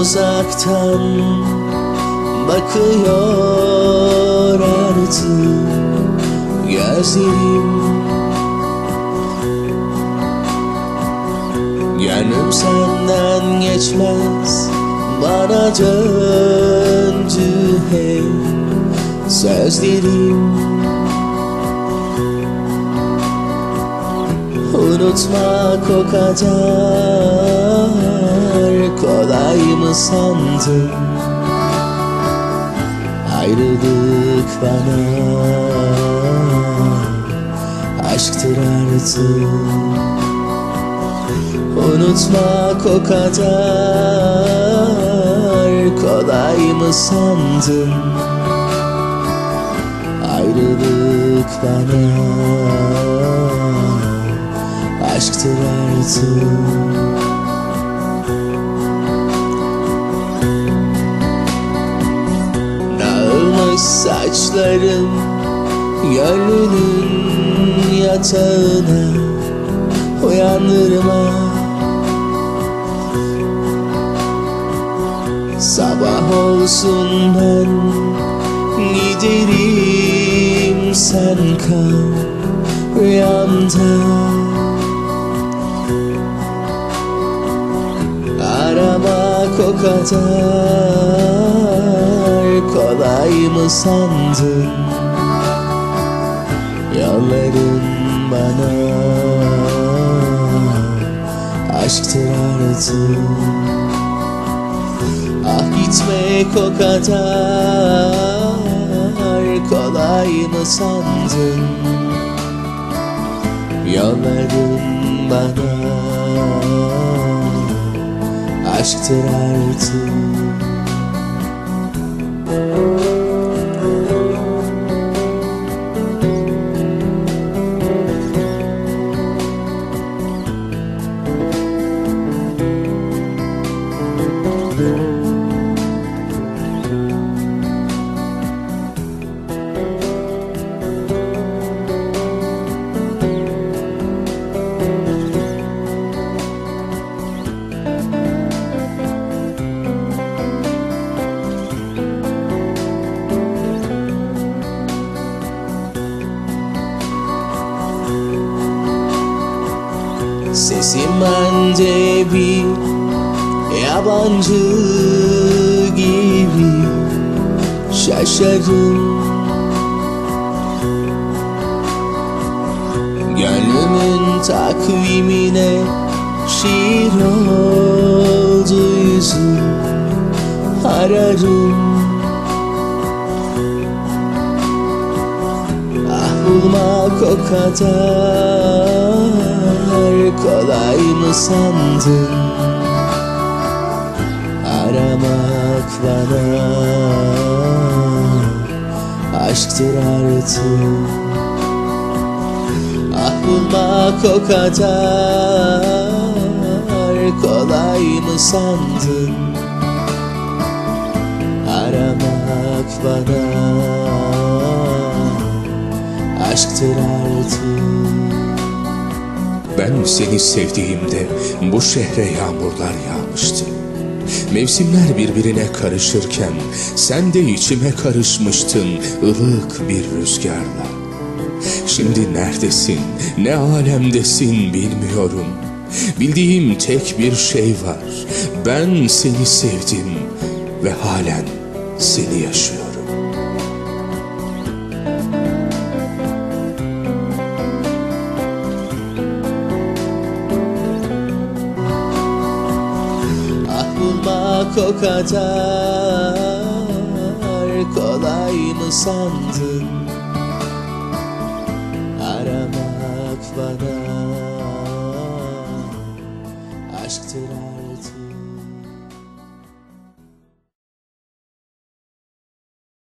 uzaktan bakıyor artık gözlerim. Gönlüm senden geçmez bana döndü hep sözlerim. Unutmak o kadar kolay mı sandın? Ayrılık bana. Aşktır artık. Unutmak o kadar kolay mı sandın? Ayrılık bana. Aşktır artık Saçlarım Gönlünün yatağına Uyandırma Sabah olsun ben Giderim sen kal Rüyamda kadar kolay mı sandın. Yolların bana. Aşktır artık. Ah gitmek o kadar kolay mı sandın? Yolların bana. Aşktır artık Sesim bende bir yabancı gibi. Şaşarım Gönlümün takvimine şiir oldu yüzüm. Ararım Ah bulmak o kadar kolay mı sandın? Aramak bana aşktır artık. Ah bulmak o kadar kolay mı sandın? Aramak bana aşktır artık Ben seni sevdiğimde bu şehre yağmurlar yağmıştı. Mevsimler birbirine karışırken sen de içime karışmıştın ılık bir rüzgarla. Şimdi neredesin, ne alemdesin bilmiyorum. Bildiğim tek bir şey var. Ben seni sevdim ve halen seni yaşıyorum. O kadar kolay mı sandın. Aramak bana aşktır